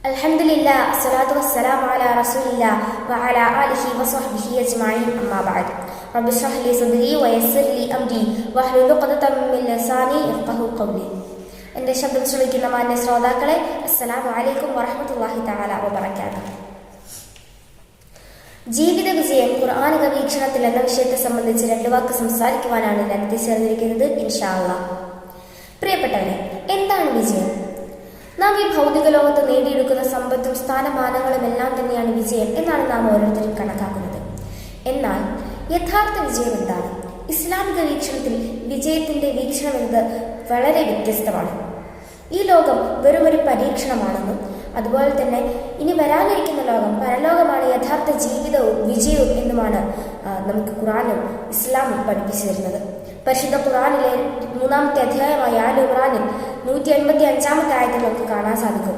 അലഹമില്ല അസ്സലാത്തു വസ്സലാം അല റസൂലില്ല വഅല ആലിഹി വസഹ്ബിഹി അജ്മഈൻ അമ്മാ ബഅദ്. റബ്ബി ഇശ്റഹ് لي സദ്രി വയസ്സിർ ലി അംരി വഹ്ലുൽ ഉഖ്ദത മിൻ ലസാനി യഫ്ഖഹു ഖൗലി. എന്റെ ശബ്ദം ശ്രമിക്കുന്ന മാന്യ السلام عليكم അലൈക്കും الله تعالى وبركاته ജീവിത വിജയം ഖുർആാനിക വീക്ഷണത്തിൽ എന്ന വിഷയത്തെ സംബന്ധിച്ച് രണ്ട് വാക്ക് സംസാരിക്കുവാനാണ് ഞാൻ എത്തിച്ചേർന്നിരിക്കുന്നത് ഇൻഷാ പ്രിയപ്പെട്ടവരെ എന്താണ് വിജയം? നാം ഈ ഭൗതിക ലോകത്ത് നേടിയെടുക്കുന്ന സമ്പത്തും സ്ഥാനമാനങ്ങളും എല്ലാം തന്നെയാണ് വിജയം എന്നാണ് നാം ഓരോരുത്തരും കണക്കാക്കുന്നത്. എന്നാൽ യഥാർത്ഥ വിജയം എന്താണ്? ഇസ്ലാമിക വീക്ഷണത്തിൽ വിജയത്തിന്റെ വീക്ഷണം എന്നത് വളരെ വ്യത്യസ്തമാണ്. ഈ ലോകം വെറും ഒരു പരീക്ഷണമാണെന്നും അതുപോലെ തന്നെ ഇനി വരാനിരിക്കുന്ന ലോകം പരലോകമാണ് യഥാർത്ഥ ജീവിതവും വിജയവും എന്നുമാണ് നമുക്ക് ഖുറാനും ഇസ്ലാമും പഠിപ്പിച്ചു തരുന്നത്. പരിശുദ്ധ ഖുറാനിലെ മൂന്നാമത്തെ അധ്യായമായ ആലു ഖുറാനിൽ നൂറ്റി എൺപത്തി അഞ്ചാമത്തെ ആയത്തിൽ നമുക്ക് കാണാൻ സാധിക്കും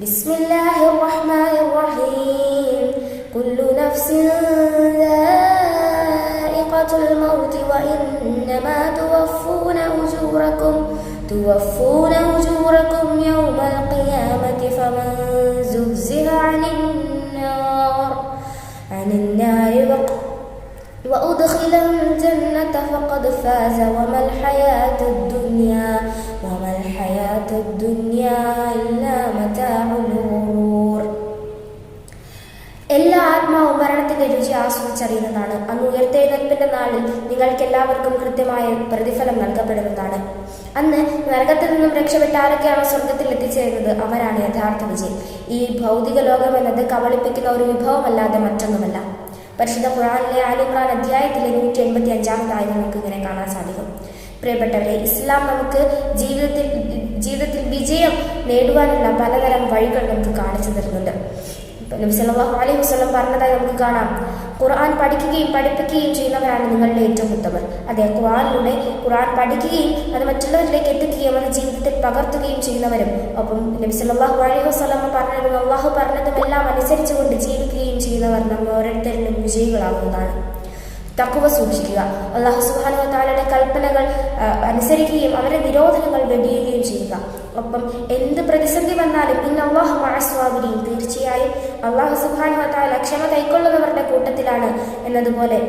ബിസ്മില്ലാഹി റഹ്മാനി റഹീം കുല്ലു നഫ്സിൻ ദാഇഖത്തുൽ മൗതി വ തുവഫൂന ഉജൂറകും തുവഫൂന ഉജൂറകും യൗമൽ ഖിയാമത്തി ഫമൻ وأدخل الجنة فقد فاز وما الحياة الدنيا وما الحياة الدنيا إلا متاع الغرور എല്ലാ ആത്മാവും മരണത്തിന്റെ രുചി ആസ്വദിച്ചറിയുന്നതാണ് അന്ന് ഉയർത്തെഴുന്നേൽപ്പിന്റെ നാളിൽ നിങ്ങൾക്ക് എല്ലാവർക്കും കൃത്യമായ പ്രതിഫലം നൽകപ്പെടുന്നതാണ് അന്ന് നരകത്തിൽ നിന്നും രക്ഷപ്പെട്ട ആരൊക്കെയാണോ സ്വർഗത്തിൽ എത്തിച്ചേരുന്നത് അവരാണ് യഥാർത്ഥ വിജയം ഈ ഭൗതിക ലോകം എന്നത് കബളിപ്പിക്കുന്ന ഒരു വിഭവമല്ലാതെ മറ്റൊന്നുമല്ല പരിശുദ്ധ ഖുറാനിലെ ആലിമ്രാൻ അധ്യായത്തിലെ നൂറ്റി എൺപത്തി അഞ്ചാമതായി നമുക്ക് ഇങ്ങനെ കാണാൻ സാധിക്കും. പ്രിയപ്പെട്ടവരെ ഇസ്ലാം നമുക്ക് ജീവിതത്തിൽ ജീവിതത്തിൽ വിജയം നേടുവാനുള്ള പലതരം വഴികൾ നമുക്ക് കാണിച്ചു തരുന്നുണ്ട്. നബി സല്ലല്ലാഹു അലൈഹി വസല്ലം പറഞ്ഞതായി നമുക്ക് കാണാം. ഖുർആൻ പഠിക്കുകയും പഠിപ്പിക്കുകയും ചെയ്യുന്നവരാണ് നിങ്ങളുടെ ഏറ്റവും ഉത്തമർ. അതെ ഖുർആനിലൂടെ ഖുർആൻ പഠിക്കുകയും അത് മറ്റുള്ളവരിലേക്ക് എത്തിക്കുകയും അത് ജീവിതത്തിൽ പകർത്തുകയും ചെയ്യുന്നവരും. ഒപ്പം നബി സല്ലല്ലാഹു അലൈഹി വസല്ലം പറഞ്ഞതും അള്ളാഹു പറഞ്ഞതും എല്ലാം അനുസരിച്ചുകൊണ്ട് ചെയ്യുന്നവർ നമ്മൾ ഓരോരുത്തരിലും വിജയികളാകുന്നതാണ് തക്കുവ സൂക്ഷിക്കുക. അള്ളാഹു സുബാനു താലയുടെ കൽപ്പനകൾ അനുസരിക്കുകയും അവരുടെ നിരോധനങ്ങൾ വെടിയുകയും ചെയ്യുക. ഒപ്പം എന്ത് പ്രതിസന്ധി വന്നാലും ഇന്ന് അള്ളാഹു മഴസ്വാഗിരിയും തീർച്ചയായും അള്ളാഹു സുബാനു താല ക്ഷമ കൈക്കൊള്ളുന്നവരുടെ കൂട്ടത്തിലാണ് എന്നതുപോലെ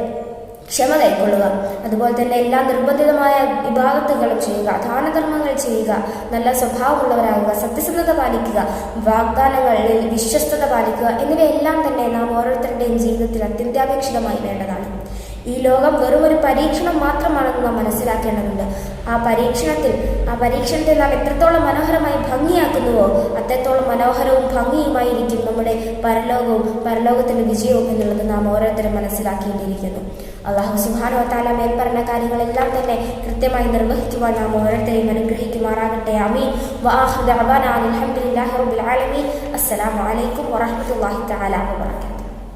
ക്ഷമ കൈക്കൊള്ളുക അതുപോലെ തന്നെ എല്ലാ നിർബന്ധിതമായ വിഭാഗത്തുകളും ചെയ്യുക. ദാനധർമ്മങ്ങൾ ചെയ്യുക. നല്ല സ്വഭാവമുള്ളവരാകുക. സത്യസന്ധത പാലിക്കുക. വാഗ്ദാനങ്ങളിൽ വിശ്വസ്തത പാലിക്കുക. എന്നിവയെല്ലാം തന്നെ നാം ഓരോരുത്തരുടെയും ജീവിതത്തിൽ അത്യന്താപേക്ഷിതമായി വേണ്ടതാണ്. ഈ ലോകം വെറും ഒരു പരീക്ഷണം മാത്രമാണെന്ന് നാം മനസ്സിലാക്കേണ്ടതുണ്ട്. ആ പരീക്ഷണത്തിൽ ആ പരീക്ഷണത്തെ നാം എത്രത്തോളം മനോഹരമായി ഭംഗിയാക്കുന്നുവോ അത്രത്തോളം മനോഹരവും ഭംഗിയുമായിരിക്കും നമ്മുടെ പരലോകവും പരലോകത്തിന്റെ വിജയവും എന്നുള്ളത് നാം ഓരോരുത്തരും മനസ്സിലാക്കേണ്ടിയിരിക്കുന്നു. അള്ളാഹു സുഹാനോ താല മേൽപ്പറഞ്ഞ കാര്യങ്ങളെല്ലാം തന്നെ കൃത്യമായി നിർവഹിക്കുവാൻ നാം ഓരോരുത്തരെയും അനുഗ്രഹിക്കുമാറാകട്ടെ. അമീൻ വാഹുദ് അബാന അലഹമുല്ലാഹി റബ്ബിൽ ആലമീൻ. അസ്സലാമു അലൈക്കും വറഹ്മത്തുള്ളാഹി തആല വബറകാതുഹു.